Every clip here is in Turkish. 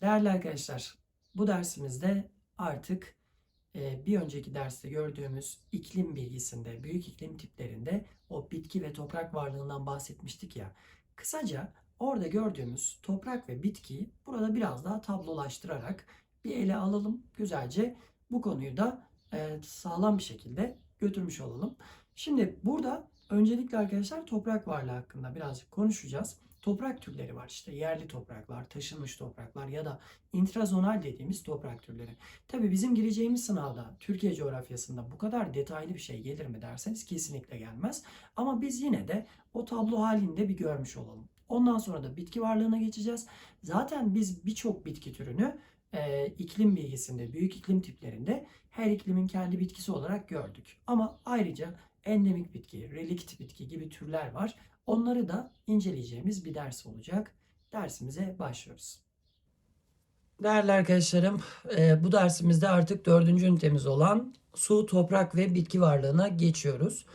Değerli arkadaşlar, bu dersimizde artık e, bir önceki derste gördüğümüz iklim bilgisinde, büyük iklim tiplerinde o bitki ve toprak varlığından bahsetmiştik ya. Kısaca orada gördüğümüz toprak ve bitkiyi burada biraz daha tablolaştırarak bir ele alalım. Güzelce bu konuyu da e, sağlam bir şekilde götürmüş olalım. Şimdi burada öncelikle arkadaşlar toprak varlığı hakkında birazcık konuşacağız. Toprak türleri var işte yerli topraklar, taşınmış topraklar ya da intrazonal dediğimiz toprak türleri. Tabii bizim gireceğimiz sınavda Türkiye coğrafyasında bu kadar detaylı bir şey gelir mi derseniz kesinlikle gelmez. Ama biz yine de o tablo halinde bir görmüş olalım. Ondan sonra da bitki varlığına geçeceğiz. Zaten biz birçok bitki türünü e, iklim bilgisinde, büyük iklim tiplerinde her iklimin kendi bitkisi olarak gördük. Ama ayrıca endemik bitki, relikt bitki gibi türler var. Onları da inceleyeceğimiz bir ders olacak. Dersimize başlıyoruz. Değerli arkadaşlarım, e, bu dersimizde artık dördüncü ünitemiz olan su, toprak ve bitki varlığına geçiyoruz.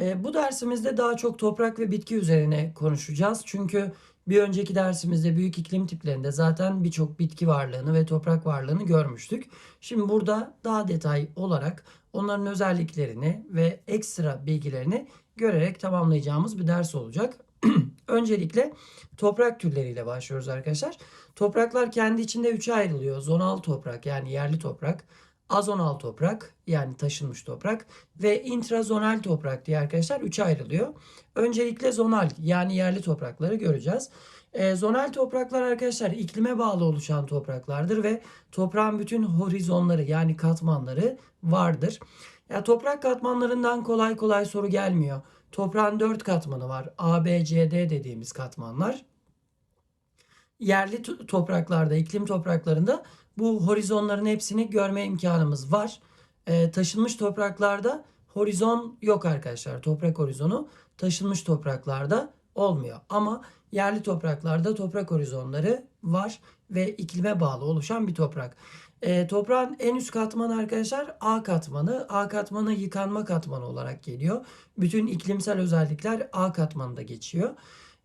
E, bu dersimizde daha çok toprak ve bitki üzerine konuşacağız. Çünkü bir önceki dersimizde büyük iklim tiplerinde zaten birçok bitki varlığını ve toprak varlığını görmüştük. Şimdi burada daha detay olarak onların özelliklerini ve ekstra bilgilerini görerek tamamlayacağımız bir ders olacak. Öncelikle toprak türleriyle başlıyoruz arkadaşlar. Topraklar kendi içinde üçe ayrılıyor. Zonal toprak yani yerli toprak, azonal toprak yani taşınmış toprak ve intrazonal toprak diye arkadaşlar üçe ayrılıyor. Öncelikle zonal yani yerli toprakları göreceğiz. E, zonal topraklar arkadaşlar iklime bağlı oluşan topraklardır ve toprağın bütün horizonları yani katmanları vardır. Ya toprak katmanlarından kolay kolay soru gelmiyor. Toprağın dört katmanı var. A, B, C, D dediğimiz katmanlar. Yerli to- topraklarda, iklim topraklarında bu horizonların hepsini görme imkanımız var. Ee, taşınmış topraklarda horizon yok arkadaşlar. Toprak horizonu taşınmış topraklarda olmuyor. Ama yerli topraklarda toprak horizonları var ve iklime bağlı oluşan bir toprak. E, toprağın en üst katmanı arkadaşlar A katmanı. A katmanı yıkanma katmanı olarak geliyor. Bütün iklimsel özellikler A katmanında geçiyor.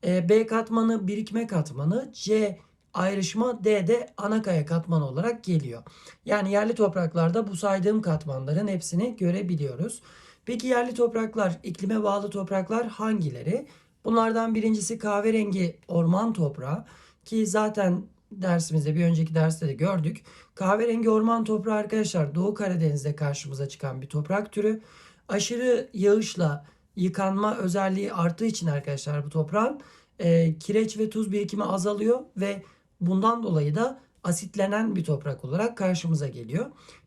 E, B katmanı birikme katmanı. C ayrışma D de ana kaya katmanı olarak geliyor. Yani yerli topraklarda bu saydığım katmanların hepsini görebiliyoruz. Peki yerli topraklar, iklime bağlı topraklar hangileri? Bunlardan birincisi kahverengi orman toprağı ki zaten dersimizde bir önceki derste de gördük. Kahverengi orman toprağı arkadaşlar Doğu Karadeniz'de karşımıza çıkan bir toprak türü. Aşırı yağışla yıkanma özelliği arttığı için arkadaşlar bu toprağın e, kireç ve tuz birikimi azalıyor ve bundan dolayı da asitlenen bir toprak olarak karşımıza geliyor.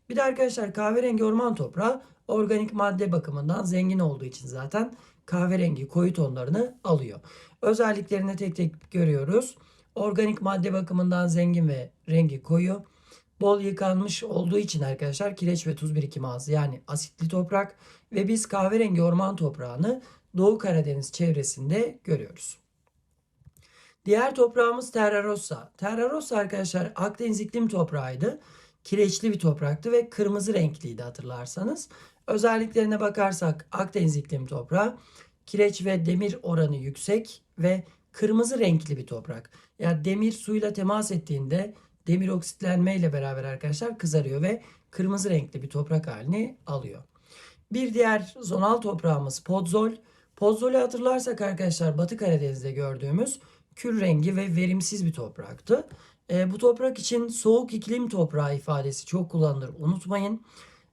Bir de arkadaşlar kahverengi orman toprağı organik madde bakımından zengin olduğu için zaten kahverengi koyu tonlarını alıyor. Özelliklerini tek tek görüyoruz. Organik madde bakımından zengin ve rengi koyu. Bol yıkanmış olduğu için arkadaşlar kireç ve tuz birikimi az yani asitli toprak ve biz kahverengi orman toprağını Doğu Karadeniz çevresinde görüyoruz. Diğer toprağımız Terra Rossa. Terra Rossa arkadaşlar Akdeniz iklim toprağıydı. Kireçli bir topraktı ve kırmızı renkliydi hatırlarsanız. Özelliklerine bakarsak Akdeniz iklim toprağı kireç ve demir oranı yüksek ve kırmızı renkli bir toprak. Yani demir suyla temas ettiğinde demir oksitlenme ile beraber arkadaşlar kızarıyor ve kırmızı renkli bir toprak halini alıyor. Bir diğer zonal toprağımız Podzol. Podzol'ü hatırlarsak arkadaşlar Batı Karadeniz'de gördüğümüz kül rengi ve verimsiz bir topraktı. E, bu toprak için soğuk iklim toprağı ifadesi çok kullanılır unutmayın.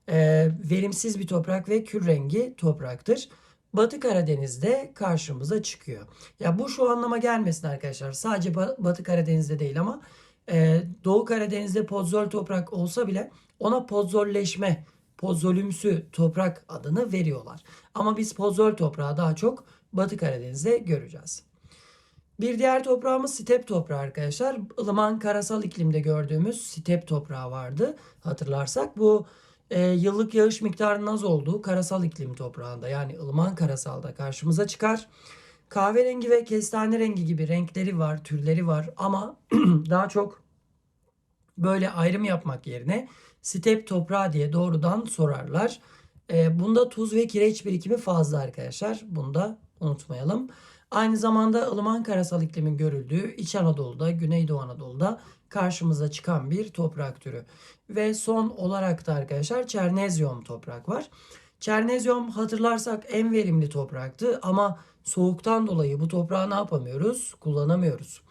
E, verimsiz bir toprak ve kül rengi topraktır. Batı Karadeniz'de karşımıza çıkıyor. Ya bu şu anlama gelmesin arkadaşlar. Sadece Ba- Batı Karadeniz'de değil ama e, Doğu Karadeniz'de podzol toprak olsa bile ona podzolleşme, podzolümsü toprak adını veriyorlar. Ama biz podzol toprağı daha çok Batı Karadeniz'de göreceğiz. Bir diğer toprağımız step toprağı arkadaşlar. ılıman karasal iklimde gördüğümüz step toprağı vardı hatırlarsak. Bu e, yıllık yağış miktarının az olduğu karasal iklim toprağında yani ılıman karasalda karşımıza çıkar. Kahverengi ve kestane rengi gibi renkleri var, türleri var ama daha çok böyle ayrım yapmak yerine step toprağı diye doğrudan sorarlar. E, bunda tuz ve kireç birikimi fazla arkadaşlar. Bunu da unutmayalım. Aynı zamanda ılıman karasal iklimin görüldüğü İç Anadolu'da, Güneydoğu Anadolu'da karşımıza çıkan bir toprak türü. Ve son olarak da arkadaşlar Çernezyum toprak var. Çernezyum hatırlarsak en verimli topraktı ama soğuktan dolayı bu toprağı ne yapamıyoruz? Kullanamıyoruz.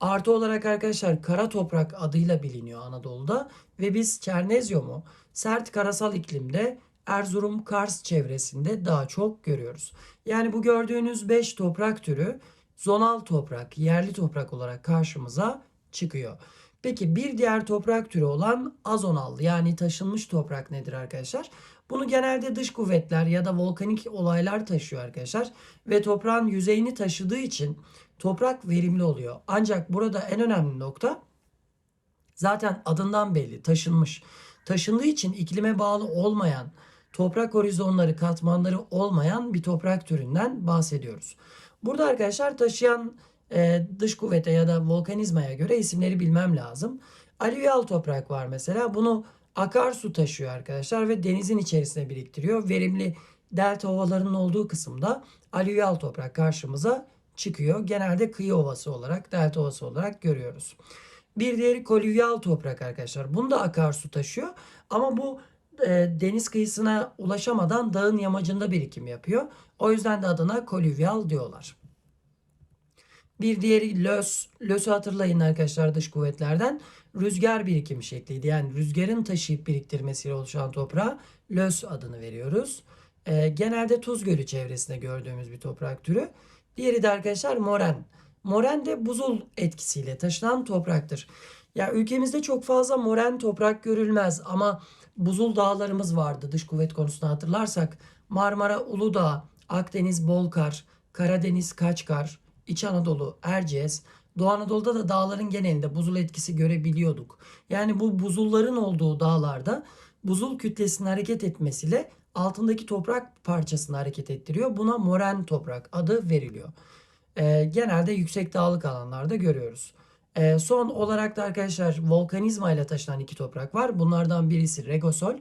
Artı olarak arkadaşlar kara toprak adıyla biliniyor Anadolu'da ve biz Çernezyum'u sert karasal iklimde Erzurum, Kars çevresinde daha çok görüyoruz. Yani bu gördüğünüz 5 toprak türü zonal toprak, yerli toprak olarak karşımıza çıkıyor. Peki bir diğer toprak türü olan azonal yani taşınmış toprak nedir arkadaşlar? Bunu genelde dış kuvvetler ya da volkanik olaylar taşıyor arkadaşlar ve toprağın yüzeyini taşıdığı için toprak verimli oluyor. Ancak burada en önemli nokta zaten adından belli taşınmış. Taşındığı için iklime bağlı olmayan, toprak horizonları, katmanları olmayan bir toprak türünden bahsediyoruz. Burada arkadaşlar taşıyan e, dış kuvvete ya da volkanizmaya göre isimleri bilmem lazım. Alüvyal toprak var mesela. Bunu akarsu taşıyor arkadaşlar ve denizin içerisine biriktiriyor. Verimli delta ovalarının olduğu kısımda alüvyal toprak karşımıza çıkıyor. Genelde kıyı ovası olarak, delta ovası olarak görüyoruz. Bir diğeri kolüvyal toprak arkadaşlar. Bunu da akarsu taşıyor ama bu e, deniz kıyısına ulaşamadan dağın yamacında birikim yapıyor. O yüzden de adına kolüvyal diyorlar. Bir diğeri lös. Lös'ü hatırlayın arkadaşlar dış kuvvetlerden. Rüzgar birikim şekliydi. Yani rüzgarın taşıyıp biriktirmesiyle oluşan toprağa lös adını veriyoruz. E, genelde Tuz Gölü çevresinde gördüğümüz bir toprak türü. Diğeri de arkadaşlar moren. Moren de buzul etkisiyle taşınan topraktır. Ya ülkemizde çok fazla moren toprak görülmez ama buzul dağlarımız vardı dış kuvvet konusunda hatırlarsak. Marmara Uludağ, Akdeniz Bolkar, Karadeniz Kaçkar, İç Anadolu Erciyes, Doğu Anadolu'da da dağların genelinde buzul etkisi görebiliyorduk. Yani bu buzulların olduğu dağlarda buzul kütlesinin hareket etmesiyle altındaki toprak parçasını hareket ettiriyor. Buna moren toprak adı veriliyor. Ee, genelde yüksek dağlık alanlarda görüyoruz. Ee, son olarak da arkadaşlar volkanizma ile taşınan iki toprak var. Bunlardan birisi regosol.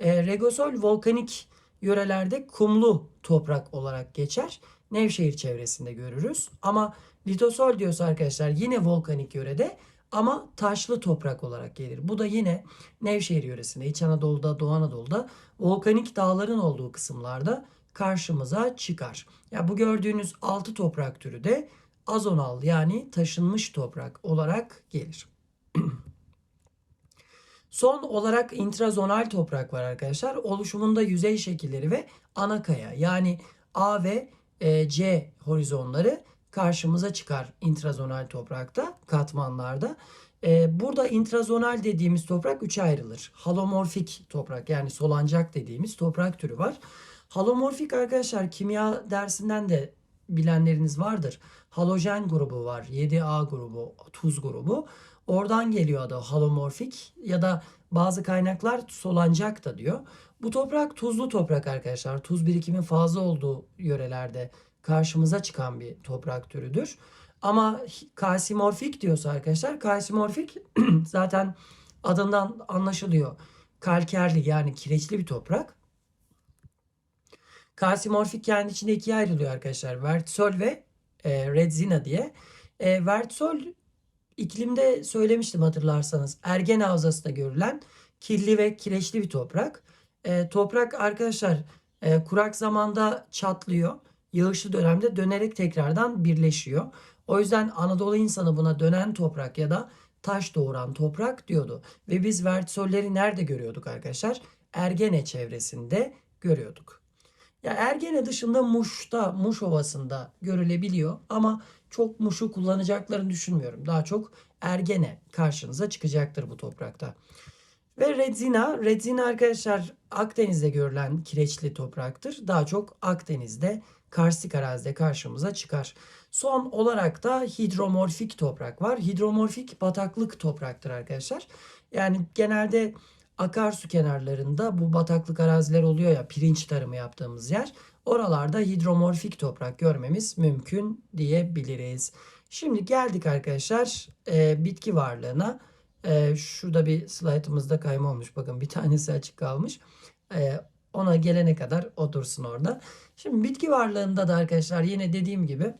Ee, regosol volkanik yörelerde kumlu toprak olarak geçer. Nevşehir çevresinde görürüz. Ama litosol diyorsa arkadaşlar yine volkanik yörede ama taşlı toprak olarak gelir. Bu da yine Nevşehir yöresinde, İç Anadolu'da, Doğu Anadolu'da volkanik dağların olduğu kısımlarda karşımıza çıkar. Ya bu gördüğünüz altı toprak türü de azonal yani taşınmış toprak olarak gelir. Son olarak intrazonal toprak var arkadaşlar. Oluşumunda yüzey şekilleri ve ana kaya yani A ve e, C horizonları karşımıza çıkar intrazonal toprakta, katmanlarda. E, burada intrazonal dediğimiz toprak üçe ayrılır. Halomorfik toprak yani solancak dediğimiz toprak türü var. Halomorfik arkadaşlar kimya dersinden de bilenleriniz vardır. Halojen grubu var. 7A grubu, tuz grubu. Oradan geliyor adı halomorfik ya da bazı kaynaklar solancak da diyor. Bu toprak tuzlu toprak arkadaşlar. Tuz birikimi fazla olduğu yörelerde karşımıza çıkan bir toprak türüdür. Ama kalsimorfik diyorsa arkadaşlar kalsimorfik zaten adından anlaşılıyor. Kalkerli yani kireçli bir toprak. Kalsimorfik kendi içinde ikiye ayrılıyor arkadaşlar. Vertisol ve e, redzina diye. E, vertisol iklimde söylemiştim hatırlarsanız. Ergen havzasında görülen kirli ve kireçli bir toprak. E, toprak arkadaşlar e, kurak zamanda çatlıyor. Yağışlı dönemde dönerek tekrardan birleşiyor. O yüzden Anadolu insanı buna dönen toprak ya da taş doğuran toprak diyordu. Ve biz vertisolleri nerede görüyorduk arkadaşlar? Ergene çevresinde görüyorduk. Ya Ergene dışında Muş'ta, Muş Ovası'nda görülebiliyor ama çok Muş'u kullanacaklarını düşünmüyorum. Daha çok Ergene karşınıza çıkacaktır bu toprakta. Ve Redzina, Redzina arkadaşlar Akdeniz'de görülen kireçli topraktır. Daha çok Akdeniz'de, karstik arazide karşımıza çıkar. Son olarak da hidromorfik toprak var. Hidromorfik bataklık topraktır arkadaşlar. Yani genelde akarsu kenarlarında bu bataklık araziler oluyor ya pirinç tarımı yaptığımız yer. Oralarda hidromorfik toprak görmemiz mümkün diyebiliriz. Şimdi geldik arkadaşlar e, bitki varlığına. E, şurada bir slaytımızda kayma olmuş. Bakın bir tanesi açık kalmış. E, ona gelene kadar otursun orada. Şimdi bitki varlığında da arkadaşlar yine dediğim gibi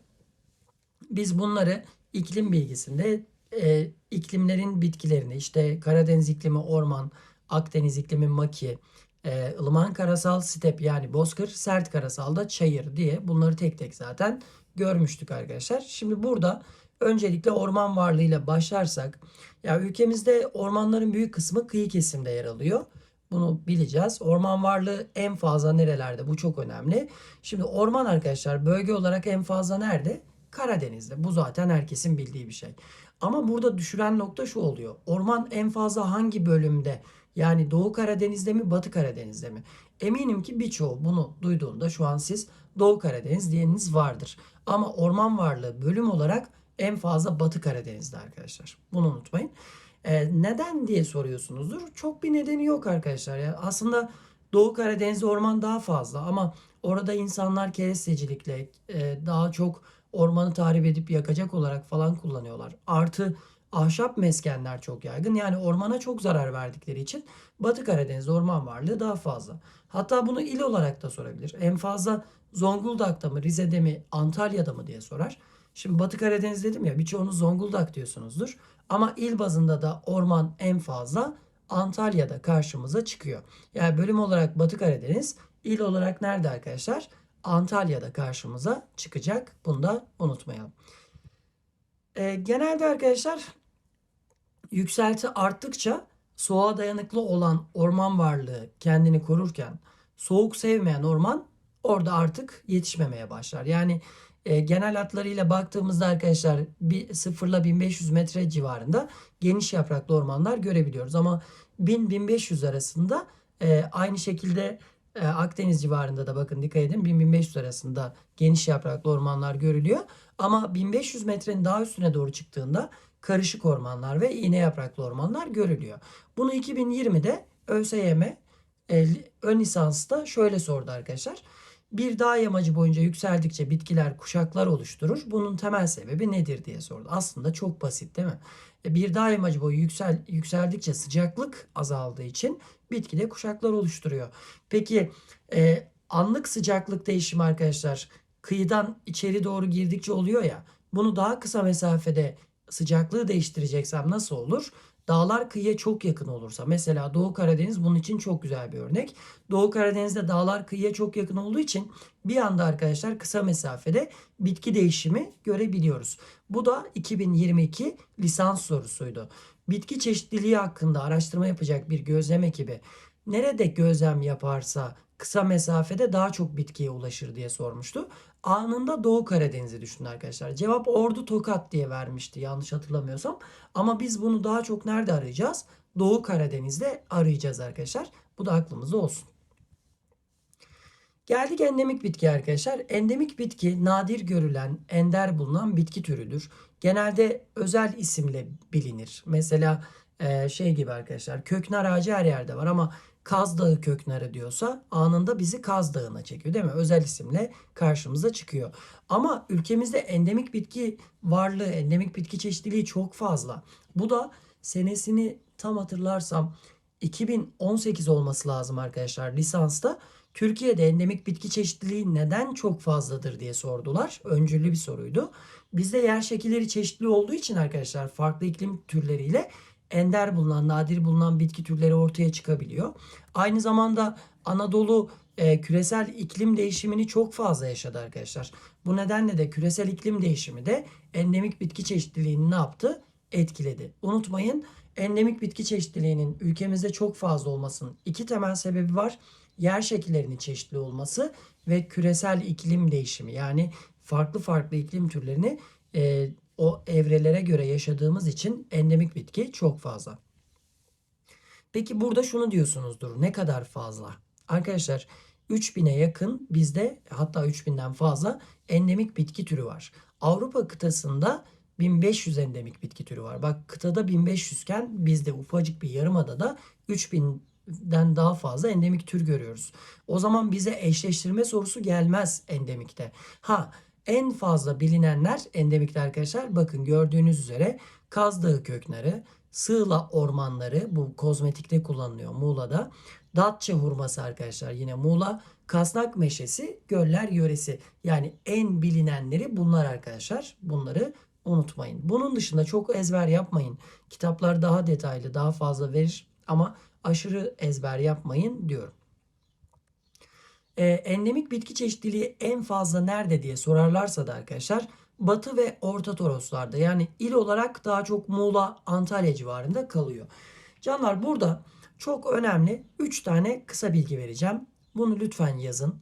Biz bunları iklim bilgisinde e, iklimlerin bitkilerini işte Karadeniz iklimi orman, Akdeniz iklimi maki, e, ılıman karasal step yani bozkır, sert karasal da çayır diye bunları tek tek zaten görmüştük arkadaşlar. Şimdi burada öncelikle orman varlığıyla başlarsak ya ülkemizde ormanların büyük kısmı kıyı kesimde yer alıyor. Bunu bileceğiz. Orman varlığı en fazla nerelerde? Bu çok önemli. Şimdi orman arkadaşlar bölge olarak en fazla nerede? Karadeniz'de. Bu zaten herkesin bildiği bir şey. Ama burada düşüren nokta şu oluyor. Orman en fazla hangi bölümde? Yani Doğu Karadeniz'de mi, Batı Karadeniz'de mi? Eminim ki birçoğu bunu duyduğunda şu an siz Doğu Karadeniz diyeniniz vardır. Ama orman varlığı bölüm olarak en fazla Batı Karadeniz'de arkadaşlar. Bunu unutmayın. Ee, neden diye soruyorsunuzdur. Çok bir nedeni yok arkadaşlar. Ya aslında Doğu Karadeniz'de orman daha fazla ama orada insanlar kerestecilikle e, daha çok ormanı tahrip edip yakacak olarak falan kullanıyorlar. Artı ahşap meskenler çok yaygın. Yani ormana çok zarar verdikleri için Batı Karadeniz'de orman varlığı daha fazla. Hatta bunu il olarak da sorabilir. En fazla Zonguldak'ta mı, Rize'de mi, Antalya'da mı diye sorar. Şimdi Batı Karadeniz dedim ya birçoğunuz Zonguldak diyorsunuzdur. Ama il bazında da orman en fazla Antalya'da karşımıza çıkıyor. Yani bölüm olarak Batı Karadeniz, il olarak nerede arkadaşlar? Antalya'da karşımıza çıkacak. Bunu da unutmayalım. Ee, genelde arkadaşlar yükselti arttıkça soğuğa dayanıklı olan orman varlığı kendini korurken soğuk sevmeyen orman orada artık yetişmemeye başlar. Yani e, genel hatlarıyla baktığımızda arkadaşlar bir 0 ile 1500 metre civarında geniş yapraklı ormanlar görebiliyoruz. Ama 1000-1500 arasında e, aynı şekilde e, Akdeniz civarında da bakın dikkat edin 1000-1500 arasında geniş yapraklı ormanlar görülüyor. Ama 1500 metrenin daha üstüne doğru çıktığında karışık ormanlar ve iğne yapraklı ormanlar görülüyor. Bunu 2020'de ÖSYM e, ön lisansta şöyle sordu arkadaşlar. Bir dağ yamacı boyunca yükseldikçe bitkiler kuşaklar oluşturur. Bunun temel sebebi nedir diye sordu. Aslında çok basit değil mi? E, Bir dağ yamacı boyu yüksel, yükseldikçe sıcaklık azaldığı için bitkide kuşaklar oluşturuyor. Peki e, anlık sıcaklık değişimi arkadaşlar kıyıdan içeri doğru girdikçe oluyor ya. Bunu daha kısa mesafede sıcaklığı değiştireceksem nasıl olur? Dağlar kıyıya çok yakın olursa mesela Doğu Karadeniz bunun için çok güzel bir örnek. Doğu Karadeniz'de dağlar kıyıya çok yakın olduğu için bir anda arkadaşlar kısa mesafede bitki değişimi görebiliyoruz. Bu da 2022 lisans sorusuydu. Bitki çeşitliliği hakkında araştırma yapacak bir gözlem ekibi nerede gözlem yaparsa kısa mesafede daha çok bitkiye ulaşır diye sormuştu. Anında Doğu Karadeniz'i düşünün arkadaşlar. Cevap Ordu Tokat diye vermişti yanlış hatırlamıyorsam. Ama biz bunu daha çok nerede arayacağız? Doğu Karadeniz'de arayacağız arkadaşlar. Bu da aklımızda olsun. Geldik endemik bitki arkadaşlar. Endemik bitki nadir görülen, ender bulunan bitki türüdür. Genelde özel isimle bilinir. Mesela şey gibi arkadaşlar köknar ağacı her yerde var ama Kaz Dağı köknarı diyorsa anında bizi Kaz Dağı'na çekiyor değil mi? Özel isimle karşımıza çıkıyor. Ama ülkemizde endemik bitki varlığı, endemik bitki çeşitliliği çok fazla. Bu da senesini tam hatırlarsam 2018 olması lazım arkadaşlar lisansta. Türkiye'de endemik bitki çeşitliliği neden çok fazladır diye sordular. Öncüllü bir soruydu. Bizde yer şekilleri çeşitli olduğu için arkadaşlar farklı iklim türleriyle ender bulunan, nadir bulunan bitki türleri ortaya çıkabiliyor. Aynı zamanda Anadolu e, küresel iklim değişimini çok fazla yaşadı arkadaşlar. Bu nedenle de küresel iklim değişimi de endemik bitki çeşitliliğini ne yaptı? Etkiledi. Unutmayın endemik bitki çeşitliliğinin ülkemizde çok fazla olmasının iki temel sebebi var. Yer şekillerinin çeşitli olması ve küresel iklim değişimi yani farklı farklı iklim türlerini e, o evrelere göre yaşadığımız için endemik bitki çok fazla. Peki burada şunu diyorsunuzdur. Ne kadar fazla? Arkadaşlar 3000'e yakın bizde hatta 3000'den fazla endemik bitki türü var. Avrupa kıtasında 1500 endemik bitki türü var. Bak kıtada 1500 iken bizde ufacık bir yarımadada 3000'den daha fazla endemik tür görüyoruz. O zaman bize eşleştirme sorusu gelmez endemikte. Ha En fazla bilinenler endemikte arkadaşlar. Bakın gördüğünüz üzere Kaz Dağı köknarı, Sığla ormanları bu kozmetikte kullanılıyor Muğla'da. Datça hurması arkadaşlar yine Muğla. Kasnak meşesi göller yöresi. Yani en bilinenleri bunlar arkadaşlar. Bunları unutmayın. Bunun dışında çok ezber yapmayın. Kitaplar daha detaylı, daha fazla verir ama aşırı ezber yapmayın diyorum. Ee, endemik bitki çeşitliliği en fazla nerede diye sorarlarsa da arkadaşlar Batı ve Orta Toroslarda yani il olarak daha çok Muğla, Antalya civarında kalıyor. Canlar burada çok önemli 3 tane kısa bilgi vereceğim. Bunu lütfen yazın.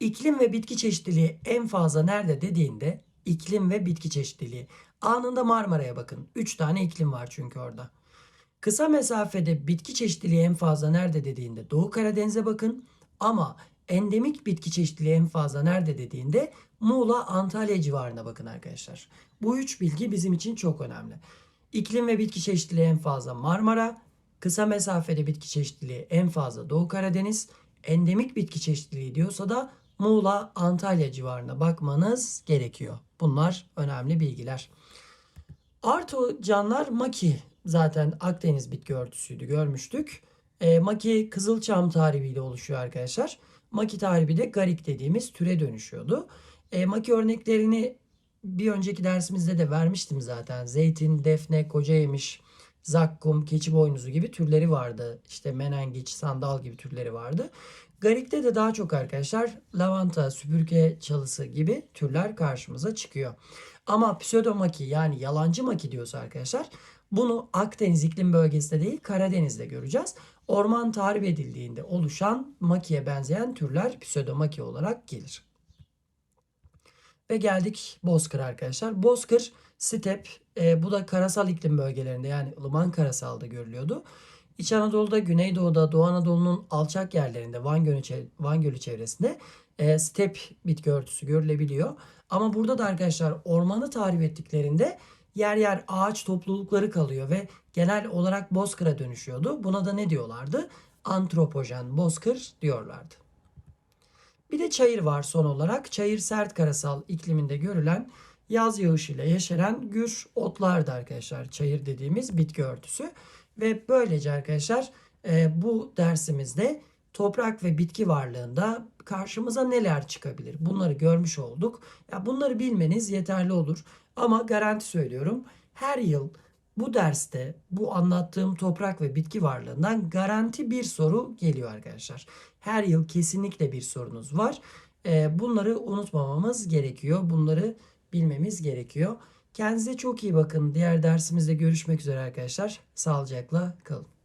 İklim ve bitki çeşitliliği en fazla nerede dediğinde iklim ve bitki çeşitliliği. Anında Marmara'ya bakın. 3 tane iklim var çünkü orada. Kısa mesafede bitki çeşitliliği en fazla nerede dediğinde Doğu Karadeniz'e bakın. Ama endemik bitki çeşitliliği en fazla nerede dediğinde Muğla, Antalya civarına bakın arkadaşlar. Bu üç bilgi bizim için çok önemli. İklim ve bitki çeşitliliği en fazla Marmara, kısa mesafede bitki çeşitliliği en fazla Doğu Karadeniz, endemik bitki çeşitliliği diyorsa da Muğla, Antalya civarına bakmanız gerekiyor. Bunlar önemli bilgiler. Arto canlar maki zaten Akdeniz bitki örtüsüydü görmüştük. E, maki Kızılçam tahribiyle oluşuyor arkadaşlar. Maki tahribi de garik dediğimiz türe dönüşüyordu. E, maki örneklerini bir önceki dersimizde de vermiştim zaten. Zeytin, defne, koca yemiş, zakkum, keçi boynuzu gibi türleri vardı. İşte menengiç, sandal gibi türleri vardı. Garik'te de daha çok arkadaşlar lavanta, süpürge çalısı gibi türler karşımıza çıkıyor. Ama pseudomaki yani yalancı maki diyorsa arkadaşlar bunu Akdeniz iklim bölgesinde değil Karadeniz'de göreceğiz. Orman tahrip edildiğinde oluşan makiye benzeyen türler pseudomaki olarak gelir. Ve geldik Bozkır arkadaşlar. Bozkır step e, bu da karasal iklim bölgelerinde yani ılıman karasalda görülüyordu. İç Anadolu'da, Güneydoğu'da, Doğu Anadolu'nun alçak yerlerinde Van Gölü, Van Gölü çevresinde e, step bitki örtüsü görülebiliyor. Ama burada da arkadaşlar ormanı tahrip ettiklerinde yer yer ağaç toplulukları kalıyor ve genel olarak bozkıra dönüşüyordu. Buna da ne diyorlardı? Antropojen bozkır diyorlardı. Bir de çayır var son olarak. Çayır sert karasal ikliminde görülen yaz yağışıyla yeşeren gür otlardı arkadaşlar. Çayır dediğimiz bitki örtüsü. Ve böylece arkadaşlar e, bu dersimizde toprak ve bitki varlığında karşımıza neler çıkabilir? Bunları görmüş olduk. Ya bunları bilmeniz yeterli olur. Ama garanti söylüyorum her yıl bu derste bu anlattığım toprak ve bitki varlığından garanti bir soru geliyor arkadaşlar. Her yıl kesinlikle bir sorunuz var. Ee, bunları unutmamamız gerekiyor. Bunları bilmemiz gerekiyor. Kendinize çok iyi bakın. Diğer dersimizde görüşmek üzere arkadaşlar. Sağlıcakla kalın.